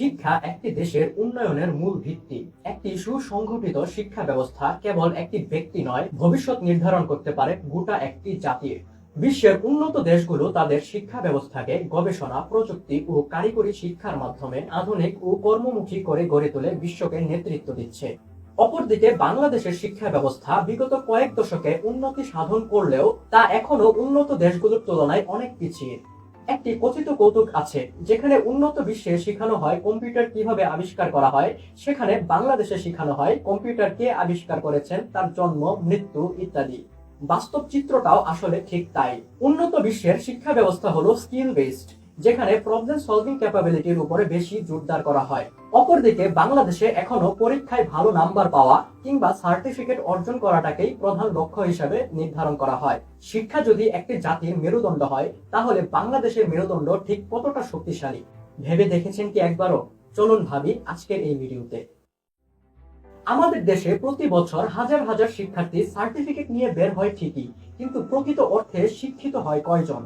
শিক্ষা একটি দেশের উন্নয়নের মূল ভিত্তি। একটি সুসংগঠিত শিক্ষা ব্যবস্থা কেবল একটি ব্যক্তি নয়, ভবিষ্যৎ নির্ধারণ করতে পারে গোটা একটি জাতির বিশ্বের উন্নত দেশগুলো তাদের শিক্ষা ব্যবস্থাকে গবেষণা, প্রযুক্তি ও কারিগরি শিক্ষার মাধ্যমে আধুনিক ও কর্মমুখী করে গড়ে তোলে বিশ্বকে নেতৃত্ব দিচ্ছে। অপরদিকে বাংলাদেশের শিক্ষা ব্যবস্থা বিগত কয়েক দশকে উন্নতি সাধন করলেও তা এখনও উন্নত দেশগুলোর তুলনায় অনেক পিছিয়ে। একটি কথিত কৌতুক আছে, যেখানে উন্নত বিশ্বে শেখানো হয় কম্পিউটার কীভাবে আবিষ্কার করা হয়, সেখানে বাংলাদেশে শেখানো হয় কম্পিউটার কে আবিষ্কার করেছেন, তার জন্ম, মৃত্যু ইত্যাদি। বাস্তব চিত্রটাও আসলে ঠিক তাই। উন্নত বিশ্বের শিক্ষা ব্যবস্থা হলো স্কিল বেসড যেখানে প্রবলেম সলভিং ক্যাপাবিলিটির উপরে বেশি জোরদার করা হয়। অপরদিকে, বাংলাদেশে এখনও পরীক্ষায় ভালো নাম্বার পাওয়া কিংবা সার্টিফিকেট অর্জন করাটাকেই প্রধান লক্ষ্য হিসেবে নির্ধারণ করা হয়। শিক্ষা যদি একটি জাতির মেরুদণ্ড হয়, তাহলে বাংলাদেশের মেরুদণ্ড ঠিক কতটা শক্তিশালী? ভেবে দেখেছেন কি একবারও? চলুন ভাবি আজকের এই ভিডিওতে। আমাদের দেশে প্রতি বছর হাজার হাজার শিক্ষার্থী সার্টিফিকেট নিয়ে বের হয় ঠিকই, কিন্তু প্রকৃত অর্থে শিক্ষিত হয় কয়জন?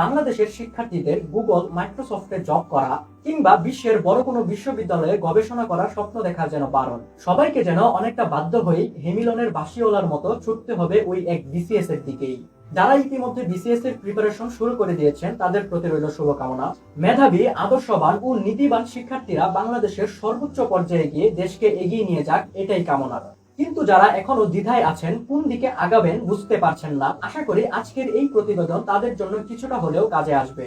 বাংলাদেশের শিক্ষার্থীদের গুগল, মাইক্রোসফটে জব করা কিংবা বিশ্বের বড় কোনো বিশ্ববিদ্যালয়ে গবেষণা করার স্বপ্ন দেখা যেন বারণ। সবাইকে যেন অনেকটা বাধ্য হয়ে হেমিলনের বাসিওলার মতো ছুটতে হবে ওই এক বিসিএস এর দিকেই। যারা ইতিমধ্যে বিসিএস এর প্রিপারেশন শুরু করে দিয়েছেন, তাদের প্রতি রইল শুভকামনা। মেধাবী, আদর্শবান ও নীতিবান শিক্ষার্থীরা বাংলাদেশের সর্বোচ্চ পর্যায়ে গিয়ে দেশকে এগিয়ে নিয়ে যাক, এটাই কামনা। কিন্তু যারা এখনও দ্বিধায় আছেন, কোন দিকে আগাবেন বুঝতে পারছেন না। আশা করি আজকের এই প্রতিবেদন তাদের জন্য কিছুটা হলেও কাজে আসবে।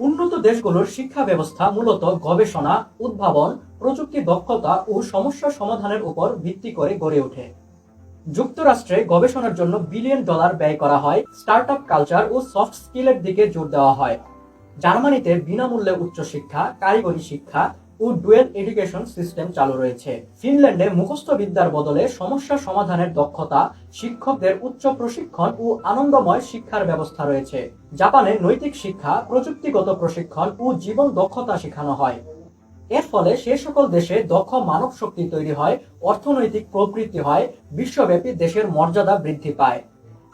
উন্নত দেশগুলোর শিক্ষা ব্যবস্থা মূলত গবেষণা, উদ্ভাবন, প্রযুক্তি দক্ষতা ও সমস্যা সমাধানের উপর ভিত্তি করে গড়ে ওঠে। যুক্তরাষ্ট্রে গবেষণার জন্য বিলিয়ন ডলার ব্যয় করা হয় স্টার্ট আপ কালচার ও সফট স্কিলের দিকে জোর দেওয়া হয়। জার্মানিতে বিনামূল্যে উচ্চশিক্ষা, কারিগরি শিক্ষা ও ডুয়েল এডুকেশন সিস্টেম চালু রয়েছে। ফিনল্যান্ডে মুখস্থ বিদ্যার বদলে সমস্যা সমাধানের দক্ষতা, শিক্ষকদের উচ্চ প্রশিক্ষণ ও আনন্দময় শিক্ষার ব্যবস্থা রয়েছে। জাপানে নৈতিক শিক্ষা, প্রযুক্তিগত প্রশিক্ষণ ও জীবন দক্ষতা শেখানো হয়। এর ফলে সে সকল দেশে দক্ষ মানব শক্তি তৈরি হয়, অর্থনৈতিক প্রবৃত্তি হয়, বিশ্বব্যাপী দেশের মর্যাদা বৃদ্ধি পায়।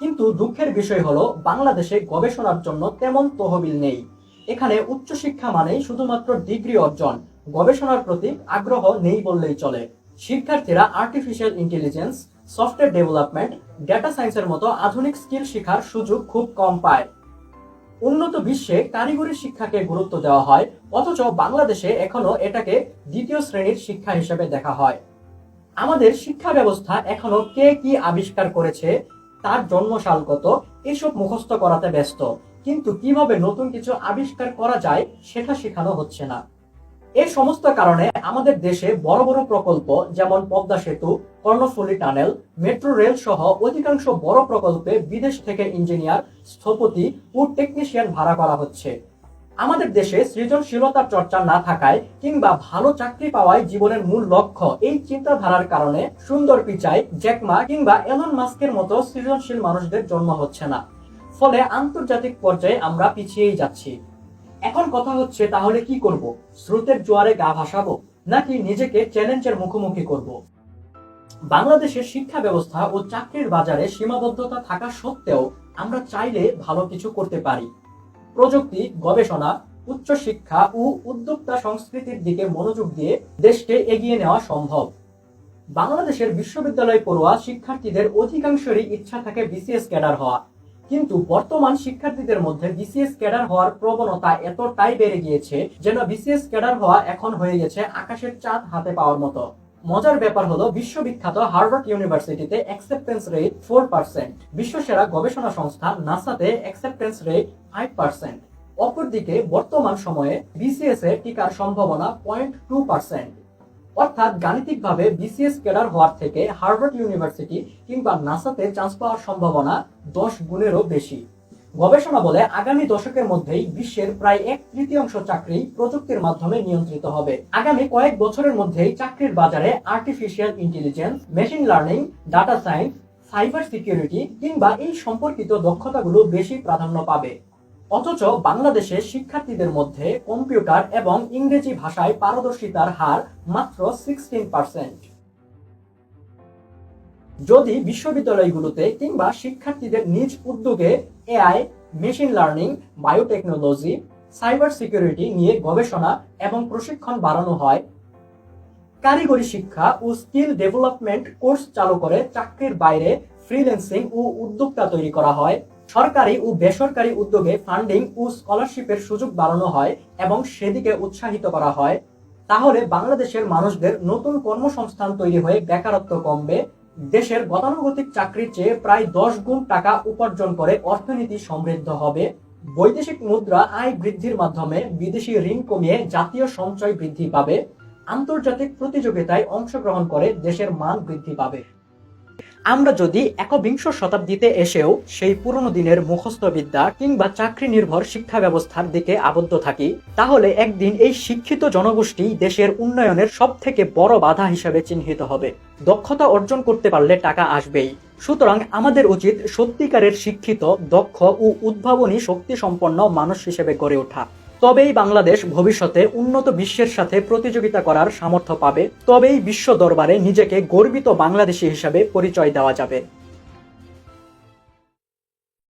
কিন্তু দুঃখের বিষয় হলো, বাংলাদেশে গবেষণার জন্য তেমন তহবিল নেই। এখানে উচ্চশিক্ষা মানেই শুধুমাত্র ডিগ্রি অর্জন গবেষণার প্রতি আগ্রহ নেই বললেই চলে। শিক্ষার্থীরা artificial intelligence software development data সায়েন্সের মতো আধুনিক স্কিল শেখার সুযোগ খুব কম পায়। উন্নত বিশ্বে কারিগরি শিক্ষাকে গুরুত্ব দেওয়া হয়, অথচ বাংলাদেশে এখনও এটাকে দ্বিতীয় শ্রেণির শিক্ষা হিসেবে দেখা হয়। আমাদের শিক্ষা ব্যবস্থা এখনও কে কি আবিষ্কার করেছে, তার জন্মসাল কত, এসব মুখস্থ করাতে ব্যস্ত। কিন্তু কীভাবে নতুন কিছু আবিষ্কার করা যায়, সেটা শেখানো হচ্ছে না। এই সমস্ত কারণে আমাদের দেশে বড় বড় প্রকল্প, যেমন পদ্মা সেতু, কর্ণফুলী টানেল, মেট্রো রেল সহ অধিকাংশ বড় প্রকল্পে বিদেশ থেকে ইঞ্জিনিয়ার, স্থপতি ও টেকনিশিয়ান ভাড়া করা হচ্ছে। আমাদের দেশে সৃজনশীলতার চর্চা না থাকায় কিংবা ভালো চাকরি পাওয়াই জীবনের মূল লক্ষ্য, এই চিন্তাধারার কারণে সুন্দর পিচাই, জ্যাকমা কিংবা এলন মাস্কের মতো সৃজনশীল মানুষদের জন্ম হচ্ছে না। ফলে আন্তর্জাতিক পর্যায়ে আমরা পিছিয়েই যাচ্ছি। এখন কথা হচ্ছে, তাহলে কি করব? স্রোতের জোয়ারে গা ভাসাবো, নাকি নিজেকে চ্যালেঞ্জের মুখোমুখি করব? বাংলাদেশের শিক্ষা ব্যবস্থা ও চাকরির বাজারে সীমাবদ্ধতা থাকা সত্ত্বেও আমরা চাইলে ভালো কিছু করতে পারি। প্রযুক্তি, গবেষণা, উচ্চশিক্ষা ও উদ্যোক্তা সংস্কৃতির দিকে মনোযোগ দিয়ে দেশকে এগিয়ে নেওয়া সম্ভব। বাংলাদেশের বিশ্ববিদ্যালয় পড়ুয়া শিক্ষার্থীদের অধিকাংশেরই ইচ্ছা থাকে বিসিএস ক্যাডার হওয়া। কিন্তু বর্তমান শিক্ষার্থীদের মধ্যে বিসিএস ক্যাডার হওয়ার প্রবণতা এতটাই বেড়ে গিয়েছে যেন বিসিএস ক্যাডার হওয়া এখন হয়ে গেছে আকাশের চাঁদ হাতে পাওয়ার মতো। মজার ব্যাপার হলো বিশ্ববিখ্যাত হার্ভার্ড ইউনিভার্সিটিতে অ্যাকসেপ্টেন্স রেট ফোর পার্সেন্ট বিশ্বসেরা গবেষণা সংস্থা নাসাতে অ্যাকসেপ্টেন্স রেট ফাইভ পার্সেন্ট অপরদিকে বর্তমান সময়ে বিসিএস এ টিকার সম্ভাবনা পয়েন্ট টু পার্সেন্ট অর্থাৎ গাণিতিকভাবে বিসিএস ক্যাডার হওয়ার থেকে হার্ভার্ড ইউনিভার্সিটি কিংবা নাসাতে চান্স পাওয়ার সম্ভাবনা দশ গুণেরও বেশি। গবেষণা বলে আগামী দশকের মধ্যেই বিশ্বের প্রায় এক তৃতীয়াংশ চাকরি প্রযুক্তির মাধ্যমে নিয়ন্ত্রিত হবে। আগামী কয়েক বছরের মধ্যেই চাকরির বাজারে artificial intelligence machine learning data science cyber security কিংবা এই সম্পর্কিত দক্ষতাগুলো বেশি প্রাধান্য পাবে। অথচ বাংলাদেশে শিক্ষার্থীদের মধ্যে কম্পিউটার এবং ইংরেজি ভাষায় পারদর্শিতার হার মাত্র সিক্সটিন পার্সেন্ট যদি বিশ্ববিদ্যালয়গুলোতে কিংবা শিক্ষার্থীদের নিজ উদ্যোগে AI, machine learning, biotechnology, cyber security নিয়ে গবেষণা এবং প্রশিক্ষণ বাড়ানো হয়, কারিগরি শিক্ষা ও স্কিল ডেভেলপমেন্ট কোর্স চালু করে চাকরির বাইরে ফ্রিল্যান্সিং ও উদ্যোক্তা তৈরি করা হয়। সরকারি ও বেসরকারি উদ্যোগে ফান্ডিং ও স্কলারশিপের সুযোগ বাড়ানো হয় এবং সেদিকে উৎসাহিত করা হয়। তাহলে বাংলাদেশের মানুষদের নতুন কর্মসংস্থান তৈরি হয়ে বেকারত্ব কমবে। দেশের গতানুগতিক চাকরির চেয়ে প্রায় দশ গুণ টাকা উপার্জন করে অর্থনীতি সমৃদ্ধ হবে। বৈদেশিক মুদ্রা আয় বৃদ্ধির মাধ্যমে বিদেশি ঋণ কমিয়ে জাতীয় সঞ্চয় বৃদ্ধি পাবে। আন্তর্জাতিক প্রতিযোগিতায় অংশগ্রহণ করে দেশের মান বৃদ্ধি পাবে। আমরা যদি একবিংশ শতাব্দীতে এসেও সেই পুরনো দিনের মুখস্থ বিদ্যা কিংবা চাকরি নির্ভর শিক্ষা ব্যবস্থার দিকে আবদ্ধ থাকি, তাহলে একদিন এই শিক্ষিত জনগোষ্ঠী দেশের উন্নয়নের সব থেকে বড় বাধা হিসেবে চিহ্নিত হবে। দক্ষতা অর্জন করতে পারলে টাকা আসবেই। সুতরাং আমাদের উচিত সত্যিকারের শিক্ষিত, দক্ষ ও উদ্ভাবনী শক্তি সম্পন্ন মানুষ হিসেবে গড়ে ওঠা। তবেই বাংলাদেশ ভবিষ্যতে উন্নত বিশ্বের সাথে প্রতিযোগিতা করার সামর্থ্য পাবে, তবেই বিশ্ব দরবারে নিজেকে গর্বিত বাংলাদেশি হিসাবে পরিচয় দেওয়া যাবে।